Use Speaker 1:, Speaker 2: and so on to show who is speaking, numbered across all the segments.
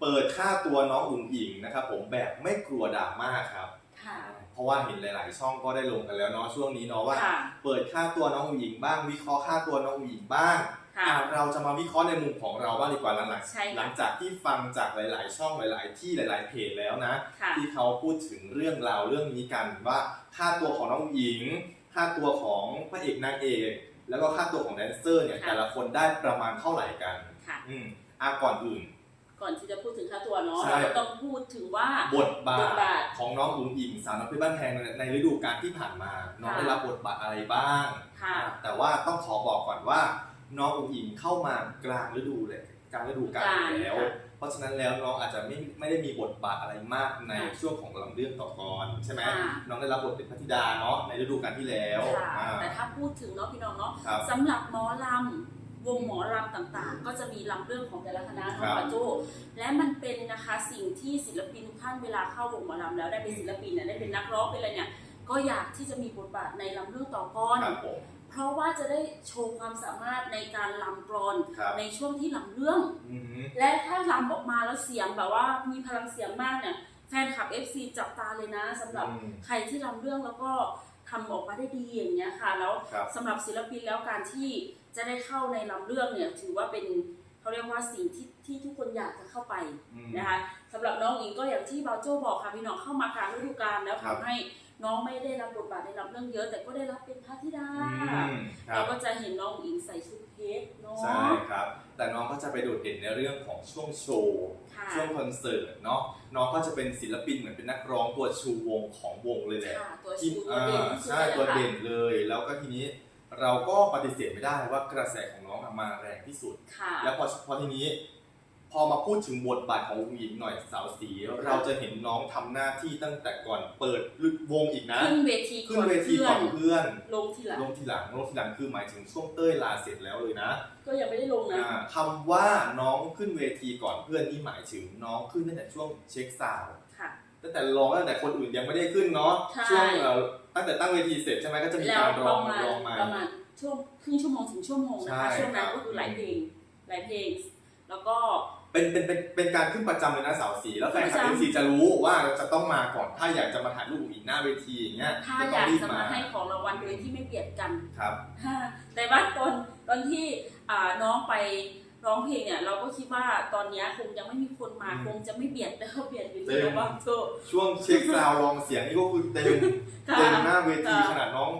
Speaker 1: เปิดค่าตัวน้องอุ๋งอิงนะครับผมแบบไม่กลัวดราม่าครับ
Speaker 2: ค่ะ
Speaker 1: เพราะว่าเห็นหลาย ๆ ช่องก็ได้ลงกันแล้วเนาะช่วงนี้เนาะว่า
Speaker 2: ค่ะ
Speaker 1: เปิดค่าตัวน้องอุ๋งอิงบ้างวิเคราะห์ค่าตัวน้องอุ๋งอิงบ้าง
Speaker 2: ค่ะ
Speaker 1: อะเราจะมาวิเคราะห์ในมุมของเราบ้างดีกว่าหลัง
Speaker 2: ใช่
Speaker 1: ๆหลั
Speaker 2: ค่ะ
Speaker 1: งจากที่ฟังจากหลาย ๆ ช่องหลาย ๆ ที่หลาย ๆ เพจแล้วนะ
Speaker 2: ค่ะ
Speaker 1: ที่เขาพูดถึงเรื่องราวเรื่องนี้กันว่าค่าตัวของน้องอุ๋งอิง ค่าตัวของพระเอกนางเอก แล้วก็ค่าตัวของแดนเซอร์เนี่ย
Speaker 2: ค่ะ
Speaker 1: แต่ละคนได้ประมาณเท่าไหร่กัน
Speaker 2: ค่ะ
Speaker 1: อืมอะก่อนอื่น
Speaker 2: ก่อนที่จะพูดถึงค่าตัวเนาะ
Speaker 1: ใช่
Speaker 2: เราก็ต้องพูดถึงว่า
Speaker 1: บทบา
Speaker 2: บทบา
Speaker 1: ท
Speaker 2: ท
Speaker 1: ของน้องอุ๋งอิงสาวน้อยเพชรบ้านแพงในในฤดูกาลที่ผ่านมา น้อง
Speaker 2: ค่ะ
Speaker 1: ได้รับบทบาทอะไรบ้าง
Speaker 2: ค่ะ
Speaker 1: แต่ว่าต้องขอบอกก่อนว่า น้องอุ๋งอิงเข้ามากลางฤดูเลยกลางฤดูกาลอยู่แล้ว
Speaker 2: ค่ะ
Speaker 1: เพราะฉะนั้นแล้วน้องอาจจะไม่ไม่ได้มีบทบาทอะไรมากใน
Speaker 2: ค่ะ
Speaker 1: ช่วงของลำเรื่องต่อก่อนใช่ไหม
Speaker 2: ค่ะ
Speaker 1: น้องได้รับบทเป็นพระธิดาเนาะในฤดูกาลที่แล้ว
Speaker 2: ค่ะ
Speaker 1: อ่า
Speaker 2: แต่ถ้าพูดถึงเนาะพี่น้องเนาะ
Speaker 1: ครับ
Speaker 2: สำหรับหมอลำ วงหมอลำต่างๆ ก็จะมีลำเรื่องของแต่ละคณะ
Speaker 1: ครั
Speaker 2: เนาะ
Speaker 1: บ
Speaker 2: ป้าโจและมันเป็นนะคะสิ่งที่ศิลปินทุกท่านเวลาเข้าวงหมอลำแล้วได้เป็นศิลปินเนี่ยได้เป็นนักร้องเป็นอะไรเนี่ยก็อยากที่จะมีบทบาทในลำเรื่องต่อก่อน
Speaker 1: ครับผม
Speaker 2: เพราะว่าจะได้โชว์ความสามารถในการลำกรอน
Speaker 1: ครับ
Speaker 2: ในช่วงที่ลำเรื่อง
Speaker 1: อือหือ
Speaker 2: และถ้าลำออกมาแล้วเสียงแบบว่ามีพลังเสียงมากเนี่ยแฟนคลับ FC จับตาเลยนะสำหรับ
Speaker 1: อืม
Speaker 2: ใครที่ลำเรื่องแล้วก็ทำออกมาได้ดีอย่างเงี้ยค่ะ แล้ว
Speaker 1: ครับ
Speaker 2: สำหรับศิลปินแล้วการที่ จะได้เข้าในลำเรื่องเนี่ยถือว่าเป็นเขาเรียกว่าสิ่งที่ที่ทุกคนอยากจะเข้าไป
Speaker 1: อืม
Speaker 2: นะคะสำหรับน้องอิงก็อย่างที่บาโจบอกค่ะพี่น้องเข้ามากลางฤดูกาลแล้ว
Speaker 1: ครับ
Speaker 2: ทำให้น้องไม่ได้รับบทบาทในลำเรื่องเยอะ แต่ก็ได้รับเป็นพระธิดา
Speaker 1: อืมครั
Speaker 2: เรา
Speaker 1: บ
Speaker 2: ก็จะเห็นน้องอิงใส่ชุดเพชรเนาะ
Speaker 1: ใช่ครับ แต่น้องก็จะไปโดดเด่นในเรื่องของช่วงโชว์
Speaker 2: ค่ะ
Speaker 1: ช่วงคอนเสิร์ตเนาะน้องก็จะเป็นศิลปินเหมือนเป็นนักร้องตัวชูวงของวงเลยแหละ
Speaker 2: ค่ะตัว
Speaker 1: ที่
Speaker 2: ชูตัวเด่นที่สุด
Speaker 1: ใช่
Speaker 2: ลย
Speaker 1: ตัว
Speaker 2: ค่ะ
Speaker 1: เด่นเลย แล้วก็ทีนี้ เราก็ปฏิเสธไม่ได้ว่ากระแสของน้องอะมาแรงที่สุด
Speaker 2: ค่ะ
Speaker 1: แล้วพอพอทีนี้ พอมาพูดถึงบทบาทของผู้หญิงหน่อยสาวสี เราจะเห็นน้องทำหน้าที่ตั้งแต่ก่อนเปิดวงอีกนะ
Speaker 2: ขึ้นเวที
Speaker 1: ขึ้นเวทีก่อนเพื่อน
Speaker 2: ลงทีหลัง
Speaker 1: ลงทีหลังลงทีหลังคือหมายถึงช่วงเต้ยลาเสร็จแล้วเลยนะ
Speaker 2: ก็ยังไม่ได้ลงนะ
Speaker 1: อ่าคำว่าน้องขึ้นเวทีก่อนเพื่อนนี่หมายถึงน้องขึ้นตั้งแต่ช่วงเช็คซาวด์
Speaker 2: ค่ะ
Speaker 1: ตั้งแต่ร้องตั้งแต่คนอื่นยังไม่ได้ขึ้นเนาะ
Speaker 2: ใช่
Speaker 1: ช่วงเอ่อตั้งแต่ตั้งเวทีเสร็จใช่ไหมก็จะมี
Speaker 2: แล้ว
Speaker 1: การ
Speaker 2: ป
Speaker 1: ร้อ
Speaker 2: ระ
Speaker 1: ง
Speaker 2: มาณ
Speaker 1: ร้องมา
Speaker 2: ประมาณช่วงครึ่งชั่วโมงถึงชั่วโมงนะคะ
Speaker 1: ใช่
Speaker 2: ช่วงนั้น
Speaker 1: ครับ
Speaker 2: ก็คือหลายเพลงหลายเพลง แล้วก็
Speaker 1: เป็นเป็นเป็นเป็นการขึ้นประจำเลยนะสาวสีแล้วแฟนคลับ
Speaker 2: ประ
Speaker 1: เอ็
Speaker 2: จำ
Speaker 1: ซีจะรู้ว่าจะต้องมาก่อนถ้าอยากจะมาถ่ายรูปอีกหน้าเวทีอย่างเงี้ย
Speaker 2: ถ้า
Speaker 1: จะ
Speaker 2: อ
Speaker 1: ต้อง
Speaker 2: ยาก
Speaker 1: รีบ
Speaker 2: จะ
Speaker 1: มา
Speaker 2: มาให้ของรางวัลโดยที่ไม่เบียดกัน
Speaker 1: ครับ
Speaker 2: ฮ่าแต่ว่าตอนตอนที่อ่าน้องไป ร้องเพลงเนี่ยเราก็คิดว่าตอนเนี้ยคงยังไม่มีคนมา
Speaker 1: อืม
Speaker 2: คงจะไม่เบียดแล้วเบียดอยู่
Speaker 1: เต็
Speaker 2: ที่
Speaker 1: ม
Speaker 2: ระว่าโต
Speaker 1: ช่วงเช็คซาวด์ลองเสียงนี่ก็คือเต็ม
Speaker 2: ค่ะ
Speaker 1: เต็มหน้าเวที
Speaker 2: ค่ะ
Speaker 1: ขนาดน้อง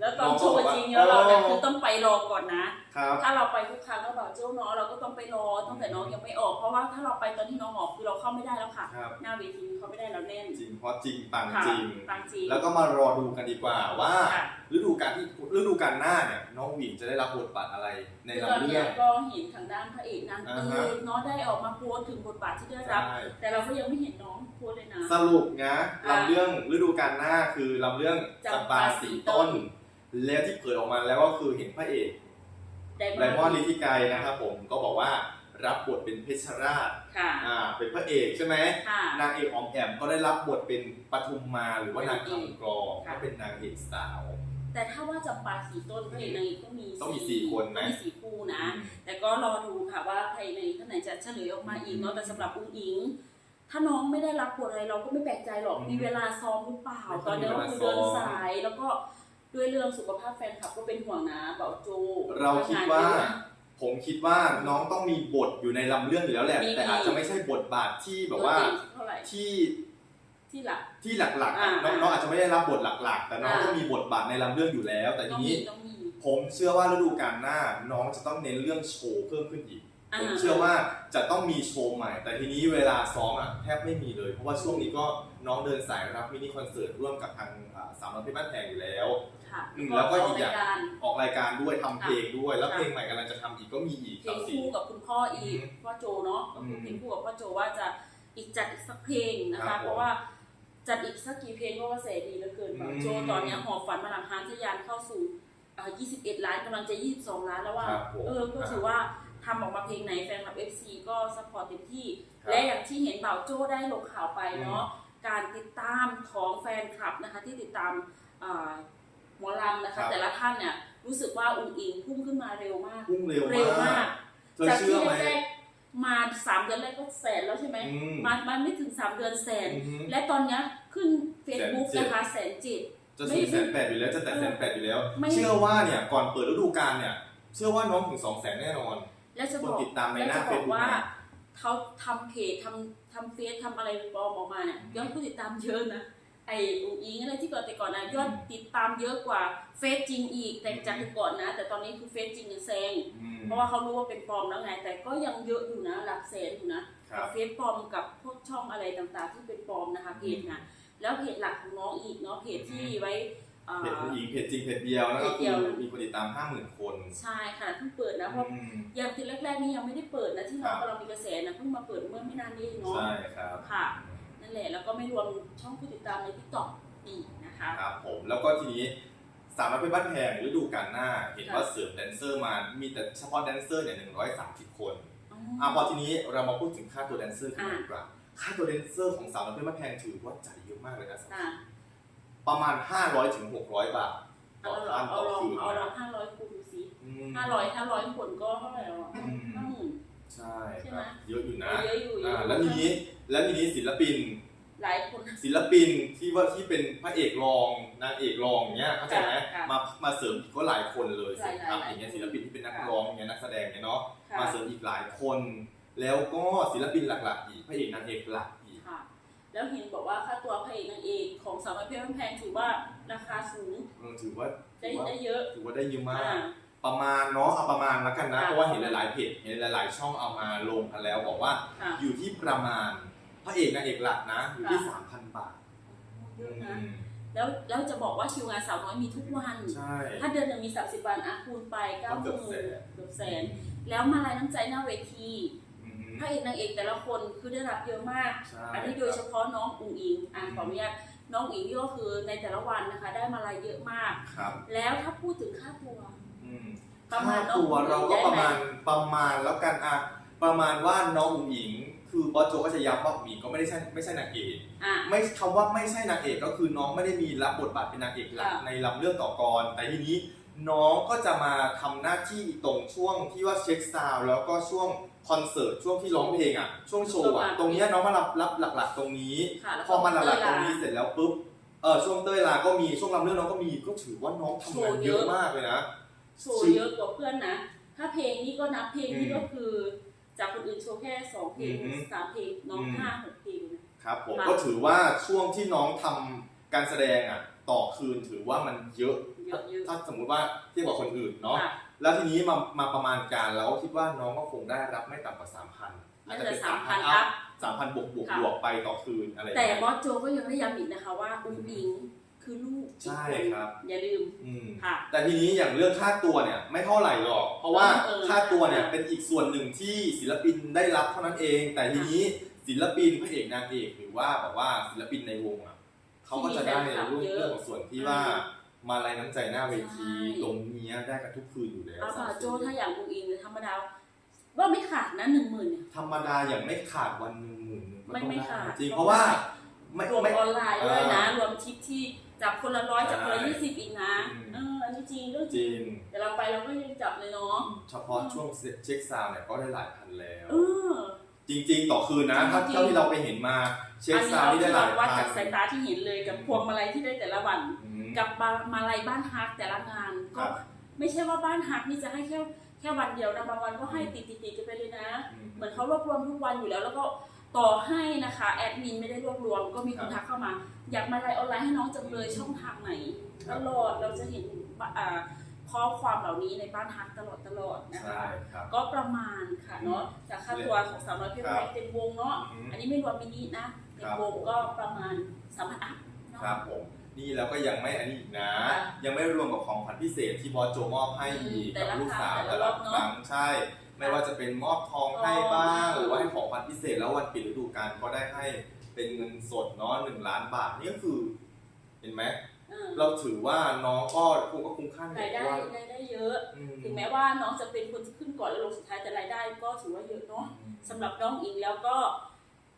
Speaker 2: แล้วตอน
Speaker 1: น้อง
Speaker 2: โชว์
Speaker 1: บอกว่า
Speaker 2: จริงแล้วเราเนี่ย
Speaker 1: อ๋อ
Speaker 2: คือต้องไปรอก่อนนะ
Speaker 1: ครับ
Speaker 2: ถ้าเราไปทุกครั้งก็แบบเจ้าน้องเราก็ต้องไปรอตั้งแต่น้องยังไม่ออก เพราะว่าถ้าเราไปตอนที่น้องออกคือเราเข้าไม่ได้แล้วค่ะ
Speaker 1: ครับ
Speaker 2: หน้าเวทีเขาไม่ได้เราแน่น
Speaker 1: จริงเพราะจริงปัง
Speaker 2: ค่ะ
Speaker 1: จริง
Speaker 2: ปังจริง
Speaker 1: แล้วก็มารอดูกันดีกว่าว่า
Speaker 2: ค่ะ
Speaker 1: ฤดูกาลที่ฤดูกาลหน้าเนี่ยน้องหวินจะได้รับบทบาทอะไรใน
Speaker 2: ตอ
Speaker 1: ลำ
Speaker 2: น
Speaker 1: เรื่
Speaker 2: เนี้
Speaker 1: อยง
Speaker 2: ก็เห็นทางด้านพระเอกนางเอ
Speaker 1: อ่าฮะ
Speaker 2: กเนาะได้ออกมาโพสต์ถึงบทบาทที่ได้รับ
Speaker 1: ใช่
Speaker 2: แต่เราก็ยังไม่เห็นน้องโพสต์เลยนะ
Speaker 1: สรุปนะ
Speaker 2: อ่า
Speaker 1: ลำเรื่องฤดูกาลหน้าคือลำเรื่อง
Speaker 2: จำ
Speaker 1: จำ
Speaker 2: ปา
Speaker 1: ปา
Speaker 2: สี
Speaker 1: สี
Speaker 2: ต้
Speaker 1: ต้
Speaker 2: น
Speaker 1: นแล้วที่เปิดออกมาแล้วก็คือเห็นพระเอก
Speaker 2: ได
Speaker 1: ไดมอนด์ลิธิไกรนะครับผมก็บอกว่ารับบทเป็นเพชรราช
Speaker 2: ค่ะ
Speaker 1: อ่าเป็นพระเอกใช่ไหม
Speaker 2: ค่ะ
Speaker 1: นางเอกออมแอมก็ได้รับบทเป็นปทุมมาหรือว่านาง
Speaker 2: นางเอก
Speaker 1: คำกรอง
Speaker 2: ค่ะ
Speaker 1: ก็เป็นนางเอกสาว
Speaker 2: แต่ถ้าว่าจำปาสีต้นพระเอกนางเอกก็มี
Speaker 1: ต้องมีสี่คนไหม
Speaker 2: ต้องมีสี่คู่นะ แต่ก็รอดูค่ะว่าภายในท่านไหนจะเฉลยออกมาอีกเนาะแต่สำหรับอุ้งอิงถ้าน้องไม่ได้รับบทอะไรเราก็ไม่แปลกใจหรอก
Speaker 1: อืม
Speaker 2: มีเวลาซ้อมหรือเปล่า
Speaker 1: ไม่ค่
Speaker 2: ต
Speaker 1: อ
Speaker 2: อยนนี้
Speaker 1: มี
Speaker 2: ก็
Speaker 1: เวลา
Speaker 2: คือเดิน
Speaker 1: ซ้อม
Speaker 2: สายแล้วก็ ด้วยเรื่องสุขภาพแฟนคลับก็เป็นห่วงนะเบาโจ
Speaker 1: เราคิดว่า
Speaker 2: ทำงนเยอะ
Speaker 1: ผมคิดว่าน้องต้องมีบทอยู่ในลำเรื่องอยู่แล้วแหละ
Speaker 2: มี
Speaker 1: แต่อาจจะไม่ใช่บทบาทที่แบบว่า
Speaker 2: โดดเด่นเท่าไหร่
Speaker 1: ที่
Speaker 2: ที่หลัก
Speaker 1: ที่หลักๆ
Speaker 2: อ่า
Speaker 1: อะน้องน้องอาจจะไม่ได้รับบทหลัก ๆ แต่น้อง
Speaker 2: อ่า
Speaker 1: ต้องมีบทบาทในลำเรื่องอยู่แล้ว แต่
Speaker 2: ต้
Speaker 1: ที
Speaker 2: องมี
Speaker 1: นี้
Speaker 2: ต้องมี
Speaker 1: ผมเชื่อว่าฤดูกาลหน้าน้องจะต้องเน้นเรื่องโชว์เพิ่มขึ้นอีก
Speaker 2: อ่า
Speaker 1: ผมเชื่อว่าจะต้องมีโชว์ใหม่ แต่ทีนี้เวลาซ้อมอะแทบไม่มีเลย เพราะว่าช่วงนี้ก็น้องเดินสายรับมินิคอนเสิร์ตร่วมกับทางอ่าสามน้องเพชรบ้านแพงอยู่แล้ว
Speaker 2: ค่ะ
Speaker 1: อืมแล้วก็อีกอย่าง
Speaker 2: รายาร
Speaker 1: ออกรายการด้วยทำเพลงด้วย แล้ว
Speaker 2: ค่ะ
Speaker 1: เพลงใหม่กำลังจะทำอีกก็มีอีก
Speaker 2: เพลง
Speaker 1: สามสี่
Speaker 2: คู่กับคุณพ่ออีก
Speaker 1: อืม
Speaker 2: พ่อโจเนาะก็คือ
Speaker 1: ม
Speaker 2: เพลงคู่กับพ่อโจว่าจะอีกจัดอีกสักเพลงนะ
Speaker 1: ครั
Speaker 2: คะ
Speaker 1: บผม
Speaker 2: เพราะว่าจัดอีกสักกี่เพลงก็ว่าเสดีเหลือเกินบางโจ
Speaker 1: อืม
Speaker 2: ตอนเนี้ยหอบฝันมาหลังฮานทะยานเข้าสู่อ่า21 ล้านกำลังจะ 22 ล้านแล้วว่า
Speaker 1: ครับผม
Speaker 2: เออก็ถือว่าทำออกมาเพลงไหนแฟนคลับ FC ก็ซัพพอร์ตเต็มที่
Speaker 1: ครับ
Speaker 2: และอย่างที่เห็นบ่าวโจ้ได้ลงข่าวไปเนาะ การติดตามของแฟนคลับนะคะที่ติดตามอ่า หมอลำนะ
Speaker 1: ครั
Speaker 2: คะ
Speaker 1: บ
Speaker 2: แต่ละท่านเนี่ยรู้สึกว่าอุ้งอิงพุ่งขึ้นมาเร็วมาก
Speaker 1: พุ่งเร็ว
Speaker 2: เร็ว
Speaker 1: มามา
Speaker 2: กก
Speaker 1: เธอ
Speaker 2: จาก
Speaker 1: เชื่
Speaker 2: ที่
Speaker 1: อไหม
Speaker 2: แรกมาสามเดือนแรกก็แสนแล้วใช่ไหม
Speaker 1: อืม
Speaker 2: มามาไม่ถึงสามเดือนแสน
Speaker 1: อือฮึ
Speaker 2: และตอนเนี้ยขึ้น Facebook
Speaker 1: แสนเจ็ด
Speaker 2: นะคะแสนเจ็ด
Speaker 1: จะถึงแสนแปดอยู่แล้วจะแต่แสนแปดอยู่แล้ว
Speaker 2: ไม่
Speaker 1: เชื่อว่าเนี่ยก่อนเปิดฤดูกาลเนี่ย เชื่อว่าน้องถึงสองแสนแน่นอน
Speaker 2: แล้วจะ
Speaker 1: ค
Speaker 2: บ
Speaker 1: น
Speaker 2: อก
Speaker 1: ติดตามใน
Speaker 2: แล้ว
Speaker 1: หน้า
Speaker 2: จะ
Speaker 1: เฟ
Speaker 2: บ
Speaker 1: ซ
Speaker 2: อก
Speaker 1: บุ๊ก
Speaker 2: ว่า
Speaker 1: เนี่ย
Speaker 2: เขาทำเพจทำทำเฟซทำอะไรปลอมออกมาเนี่ยยอดผู้ติดตามเยอะนะ ไอ้อุ๋งอิงอะไรที่ก่อนแต่ก่อนนะยอดติดตามเยอะกว่าเฟซจริงอีกแต่จากแต่ก่อนนะ แต่ตอนนี้คือเฟซจริงเนี่ยแซง
Speaker 1: อืม
Speaker 2: เพราะว่าเขารู้ว่าเป็นปลอมแล้วไง แต่ก็ยังเยอะอยู่นะ หลักแสนอยู่นะครับ กับเฟซปลอมกับพวกช่องอะไรต่างๆ ที่เป็นปลอมนะคะเพจนะแล้วเพจหลักของน้องอีกเนาะเพจที่ไว้อ่า
Speaker 1: เพจผู้หญิงเพจจริงเพจเดียวนะก็
Speaker 2: เพจเดี
Speaker 1: คื
Speaker 2: ยว
Speaker 1: อมีคนติดตามห้าหมื่นคน
Speaker 2: ใช่ค่ะเพิ่งเปิดนะเพราะ
Speaker 1: อืม
Speaker 2: อย่างทีแรกๆนี่ยังไม่ได้เปิดนะที่น้อง
Speaker 1: ครับ
Speaker 2: กำลังมีกระแสนะเพิ่งมาเปิดเมื่อไม่นานนี้เองเนาะ
Speaker 1: ใช่ครับ
Speaker 2: ค่ะ นั่นแหละแล้วก็ไม่รวมช่องผู้ติดตามในทิกตอกอีกนะคะ
Speaker 1: ครับผมแล้วก็ทีนี้สามนักเป็นบ้านแพงฤดูกาลหน้า เห็นว่าเสริมแดนเซอร์มา มีแต่เฉพาะแดนเซอร์เนี่ยหนึ่งร้อยสามสิบคนอะพอทีนี้เรามาพูดถึงค่าตัวแดนเซอร์กันดีกว่าค่าตัวแดนเซอร์ของสาวนักเป็นบ้านแพงถือว่าจ่ายเยอะมากเลยนะ
Speaker 2: อะ
Speaker 1: ประมาณ500ถึง600บาทต่
Speaker 2: เอา
Speaker 1: อ
Speaker 2: ลอ
Speaker 1: ท่างน
Speaker 2: เอา
Speaker 1: ต่อ
Speaker 2: ลอง
Speaker 1: คืน
Speaker 2: เอาลอง
Speaker 1: นะ
Speaker 2: ห้าร้อยคูณดูสิ
Speaker 1: อืม
Speaker 2: ห้าร้อยห้าร้อยคนก็เท่าไหร่อะ
Speaker 1: อืม
Speaker 2: ห้าหมื่น
Speaker 1: ใช่
Speaker 2: ใช่
Speaker 1: ค
Speaker 2: ไหม
Speaker 1: รับเยอะอยู่นะ
Speaker 2: เยอะอยู่เยอะ
Speaker 1: อ่า
Speaker 2: อยู่
Speaker 1: แล้วทีนี้ แล้วทีนี้ศิลปิน
Speaker 2: หลายคน
Speaker 1: ศิลปินที่ว่าที่เป็นพระเอกรองนางเอกรองเนี้ยเข้าใจไหม
Speaker 2: ค่ะ
Speaker 1: มามาเสริมอีกก็หลายคนเลย
Speaker 2: หลาย
Speaker 1: ครับ
Speaker 2: หลาย
Speaker 1: อย่างเงี้ย
Speaker 2: คน
Speaker 1: ศิลปินที่เป็นนักร้องอย่างเงี้ยนักแสดงเนี่ยเนาะ
Speaker 2: ค่ะ
Speaker 1: มาเสริมอีกหลายคน แล้วก็ศิลปินหลักๆอีกพระเอกนางเอกหลักอีก
Speaker 2: ค่ะ แล้วเห็นบอกว่าค่าตัวพระเอกนางเอกของสาวน้อยเพชรบ้านแพงถือว่าราคาสูง
Speaker 1: เออถือว่า
Speaker 2: ได้
Speaker 1: ถือว่า
Speaker 2: ได้เยอะ
Speaker 1: ถือว่าได้เยอะมาก
Speaker 2: อ่า
Speaker 1: ประมาณเนาะเอาประมาณแล้วกันนะ
Speaker 2: ค่ะ
Speaker 1: เพราะว่าเห็นหลายๆเพจเห็นหลาย ๆ ช่องเอามาลงกันแล้วบอกว่า
Speaker 2: ค่ะ
Speaker 1: อยู่ที่ประมาณพ ระเอกนางเอกหลักนะ อยู่ที่
Speaker 2: ค่ะ
Speaker 1: 3,000บาท
Speaker 2: เยอะนะ
Speaker 1: อืม
Speaker 2: แล้วแล้วจะบอกว่าคิวงานสาวน้อยมีทุกวัน
Speaker 1: ใช่
Speaker 2: ถ้าเดือนหนึงมี30วันอะคูณไปเก้าห
Speaker 1: ก็เกือบ
Speaker 2: มื่น
Speaker 1: แสน
Speaker 2: เกือบแสน แล้วมาลายน้ำใจหน้าเวที
Speaker 1: อืม
Speaker 2: พระเอกนางเอกแต่ละคนคือได้รับเยอะมาก
Speaker 1: ใช่
Speaker 2: อันนี้โดยเฉพาะน้องอุ๋งอิงอ่านขออนุญาตน้องอุ๋งอิงนี่ก็คือในแต่ละวันนะคะ ได้มาลายเยอะมาก
Speaker 1: ครับ
Speaker 2: แล้วถ้าพูดถึงค่าตัว
Speaker 1: อืม
Speaker 2: ประมาณ
Speaker 1: ค่าตัวเราก็ประมาณประมาณแล้วกันอะประมาณว่าน้องอุ๋งอิง คือบอสโจก็จะย้ำว่าอุ๋งอิงก็ไม่ได้ใช่ไม่ใช่นางเอก
Speaker 2: อะ
Speaker 1: ไม่คำว่าไม่ใช่นางเอกก็คือน้องไม่ได้มีรับบทบาทเป็นนางเอกหลัก
Speaker 2: ค่ะ
Speaker 1: ในลำเรื่องต่อกรแต่ทีนี้น้องก็จะมาทำหน้าที่ตรงช่วงที่ว่าเช็คซาวด์แล้วก็ช่วงคอนเสิร์ตช่วงที่ร้องเพลงอะช่วงโชว์อะตรงเนี้ยน้องมารับรับหลัก ๆ ตรงนี้
Speaker 2: ค่ะแล้ว
Speaker 1: พอมาหลักๆ
Speaker 2: เว
Speaker 1: ตรงนี้เสร็จแล้วปุ๊บ เออช่วงเต้ยลาก็มีช่วงลำเรื่องน้องก็มี ก็ถือว่าน้องทำงานเยอะมากเลยนะ
Speaker 2: โชว์เยอะกว่าเพื่อนนะ ถ้าเพลงนี้ก็นับเพลงนี่
Speaker 1: อืม
Speaker 2: ก็คือ จากคนอื่นโชว์แค่สองเพลง
Speaker 1: อือฮึ
Speaker 2: สามเพลงน้อง
Speaker 1: อืม
Speaker 2: ห้าหกเพลงนะ
Speaker 1: ครับผม
Speaker 2: ค่ะ
Speaker 1: ก็ถือว่าช่วงที่น้องทำการแสดงอะต่อคืนถือว่ามันเยอะ
Speaker 2: เยอะเยอะ
Speaker 1: ถ้าสมมุติว่าเทียบกับคนอื่นเนาะ
Speaker 2: ค่ะ
Speaker 1: แล้วทีนี้มามาประมาณการแล้วก็คิดว่าน้องก็คงได้รับไม่ต่ำกว่า3,000อาจจะเป็น
Speaker 2: น่าจะ
Speaker 1: 3,000
Speaker 2: 3,000
Speaker 1: อั
Speaker 2: อั
Speaker 1: พ
Speaker 2: พ
Speaker 1: 3,000บวกบวก
Speaker 2: ค่ะ
Speaker 1: บวกไปต่อคืนอะไร
Speaker 2: แต่
Speaker 1: ย่าง
Speaker 2: บอ
Speaker 1: เงี้ย
Speaker 2: สโจก็ยังได้ย้ำอีกนะคะว่าอุ้งอิง คือลูก
Speaker 1: ใช่ครับ
Speaker 2: อย่าลืม
Speaker 1: อืม
Speaker 2: ค่ะ
Speaker 1: แต่ทีนี้อย่างเรื่องค่าตัวเนี่ยไม่เท่าไหร่หรอก เพราะว่า
Speaker 2: เออ
Speaker 1: ค่าตัวเนี่ยเป็นอีกส่วนหนึ่งที่ศิลปินได้รับเท่านั้นเอง แต่ทีนี้ศิลปินพระเอกนางเอกหรือว่าแบบว่าศิลปินในวงอะเขาก็จะได้เรื่องเรื่องของส่วนที่ว่ามาลายน้ำใจหน้าเวที
Speaker 2: ใช่
Speaker 1: ตรงเนี้ยได้กันทุกคืนอยู่แล้ว
Speaker 2: เอาป่ะ
Speaker 1: สามสิบ
Speaker 2: โจถ้าอย่างอุ้งอิงธรรมดา ว่าไม่ขาดนะหนึ่งหมื่นเนี่ย
Speaker 1: ธรรมดาอย่างไม่ขาดวันหนึ่งหมื่นหนึ่งก็
Speaker 2: ไม่
Speaker 1: ต้อง
Speaker 2: ไม่
Speaker 1: ได้
Speaker 2: ขาด
Speaker 1: จริงเพราะว่าไม่
Speaker 2: รวม
Speaker 1: ไม่
Speaker 2: ออนไลน์ด้วยนะ
Speaker 1: อ่าร
Speaker 2: วมทิปที่ จับคนละร้อยจับคนละ
Speaker 1: ใช่
Speaker 2: ยี่สิบอีกนะ
Speaker 1: อืม
Speaker 2: เอออันนี้จริงเรื่อง
Speaker 1: จริง
Speaker 2: แต่เราไปเราก็ยังจับเลยเนาะ
Speaker 1: เฉพาะช่วงเช็คซาวน์เนี่ยก็ได้หลายพันแล้ว
Speaker 2: เออ
Speaker 1: จริง ๆ ต่อคืนนะถ้า
Speaker 2: จริงๆ
Speaker 1: เท่าที่เราไปเห็นมา เช็ค
Speaker 2: อันนี้
Speaker 1: ซาวน์
Speaker 2: เรา
Speaker 1: นี่ได้
Speaker 2: ที่
Speaker 1: หลา
Speaker 2: เรา
Speaker 1: ย
Speaker 2: วัด
Speaker 1: พั
Speaker 2: จานกสายตาที่เห็นเลยกับพวงมาลัยที่ได้แต่ละวัน
Speaker 1: อืม
Speaker 2: กับมาลัยบ้านฮักแต่ละงาน
Speaker 1: ครั
Speaker 2: ก็
Speaker 1: บ
Speaker 2: ไม่ใช่ว่าบ้านฮักนี่จะให้แค่แค่วันเดียวนะบางวันก็ให้ติดติดติดๆกันไปเลยนะ เหมือนเขารวบรวมทุกวันอยู่แล้วแล้วก็ ต่อให้นะคะแอดมินไม่ได้รวบรวม ก็มีคนทักเข้ามา อยากมาไลน์ออนไลน์ให้น้องจังเลยช่องทางไหน
Speaker 1: ครั
Speaker 2: ต
Speaker 1: บ
Speaker 2: ลอดเราจะเห็นอ่าข้อความเหล่านี้ในบ้านฮักตลอดตลอดนะ
Speaker 1: ใช่
Speaker 2: คะ
Speaker 1: ครับ
Speaker 2: ก็ประมาณค่ะเนาะจากค่าตัวของสาวน้อยเพชร
Speaker 1: ครับ
Speaker 2: แม็กเต็มวงเนาะ
Speaker 1: อืม
Speaker 2: อันนี้ไม่รวมมินินะเต็
Speaker 1: ค
Speaker 2: ม
Speaker 1: รับ
Speaker 2: วงก็ประมาณสามพันอัพเนาะ
Speaker 1: ครับผม นี่แล้วก็ยังไม่อันนี้อีกนะ
Speaker 2: ค่ะ
Speaker 1: ยังไม่รวมกับของขวัญพิเศษที่บอสโจมอบให้อีก
Speaker 2: แต่
Speaker 1: กับ
Speaker 2: ละ
Speaker 1: ลูกสาว
Speaker 2: ครั้ง
Speaker 1: แต่
Speaker 2: แต่
Speaker 1: ละ
Speaker 2: ละรอบ
Speaker 1: ค
Speaker 2: เนอะ
Speaker 1: รั้งใช่ ไม่ว่าจะเป็นมอบทองให้บ้าง
Speaker 2: อ๋อ
Speaker 1: หรือว่าให้ของขวัญพิเศษแล้ววันปิดฤดูกาลก็ได้ให้เป็นเงินสดเนาะหนึ่งล้านบาทนี่ก็คือ เห็นไหม
Speaker 2: เออ
Speaker 1: เราถือว่าน้องก็คงก็คุ้มค่า
Speaker 2: รายได้
Speaker 1: ว่ารา
Speaker 2: ยได้เยอะ
Speaker 1: อืม
Speaker 2: ถึงแม้ว่าน้องจะเป็นคนที่ขึ้นก่อนแล้วลงสุดท้ายแต่รายได้ก็ถือว่าเยอะเนาะสำหรับน้องอิงแล้วก็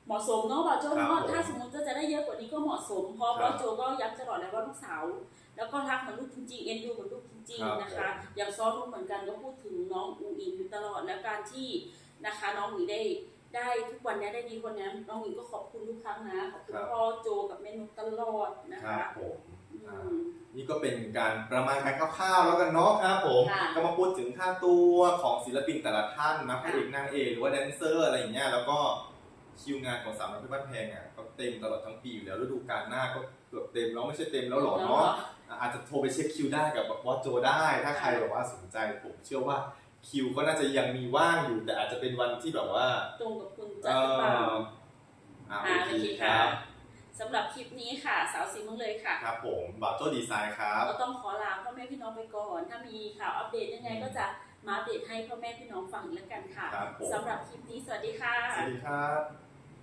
Speaker 2: เหมาะสมเนาะบอโจ
Speaker 1: ครับ
Speaker 2: เนาะ
Speaker 1: ผม
Speaker 2: ถ้าสมมติจะได้เยอะกว่านี้ก็เหมาะสม เพราะ
Speaker 1: ครับ
Speaker 2: อบโจก็ย้ำตลอดเลยว่าลูกสาว แล้วก็รักเหมือนลูกจริงๆเอ็นดูเหมือนลูกจริง
Speaker 1: ครับ
Speaker 2: ๆนะคะ อย่างซ้อลูกเหมือนกันก็พูดถึงน้องอูอิงอยู่ตลอดและการที่นะคะน้องหมีได้ได้ทุกวันนี้ได้ดีกว่านี้น้องหมีก็ขอบคุณทุกครั้งนะขอบคุณ
Speaker 1: ครับ
Speaker 2: พ่อโจกับแม่นุกตลอดนะ
Speaker 1: ครั
Speaker 2: คะ
Speaker 1: บผม
Speaker 2: อื
Speaker 1: อ่า
Speaker 2: ม
Speaker 1: นี่ก็เป็นการประมาณการคร่าวๆแล้วกันเนาะครับผม
Speaker 2: ค่ะ
Speaker 1: ก็มาพูดถึงค่าตัวของศิลปินแต่ละท่านนะพระเอกนางเอกหรือว่าแดนเซอร์อะไรอย่างเงี้ยแล้วก็ คิวงานของสามนักเพชรบ้านแพงอะก็เต็มตลอดทั้งปีอยู่แล้วฤดูกาลหน้าก็เกือบเต็มแล้วไม่ใช่เต็มแล้วหรอเนาะอะอาจจะโทรไปเช็คคิวได้กับวอสโจได้ ถ้าใครแบบว่าสนใจผมเชื่อว่าคิวก็น่าจะยังมีว่างอยู่แต่อาจจะเป็นวันที่แบบว่า
Speaker 2: ตรงกับคุณ
Speaker 1: เอ
Speaker 2: จัดหรือเปล่า
Speaker 1: ออ่า
Speaker 2: อ่า
Speaker 1: โอ
Speaker 2: โอ
Speaker 1: เค
Speaker 2: เค
Speaker 1: ค
Speaker 2: ค่ะ
Speaker 1: รับ
Speaker 2: สำหรับคลิปนี้ค่ะ สาวสีเมืองเลยค่ะ
Speaker 1: ครับผมบาโจดีไซน์ครับ
Speaker 2: ก็ต้องขอลาพ่อแม่พี่น้องไปก่อน ถ้ามีข่าวอัปเดตยังไงก็จะมาอัปเดตให้พ่อแม่พี่น้องฟังอีกแล้วกันค่ะ
Speaker 1: ครับผม
Speaker 2: สำหรับคลิปนี้สวัสดีค่ะ
Speaker 1: สวัสดีครับ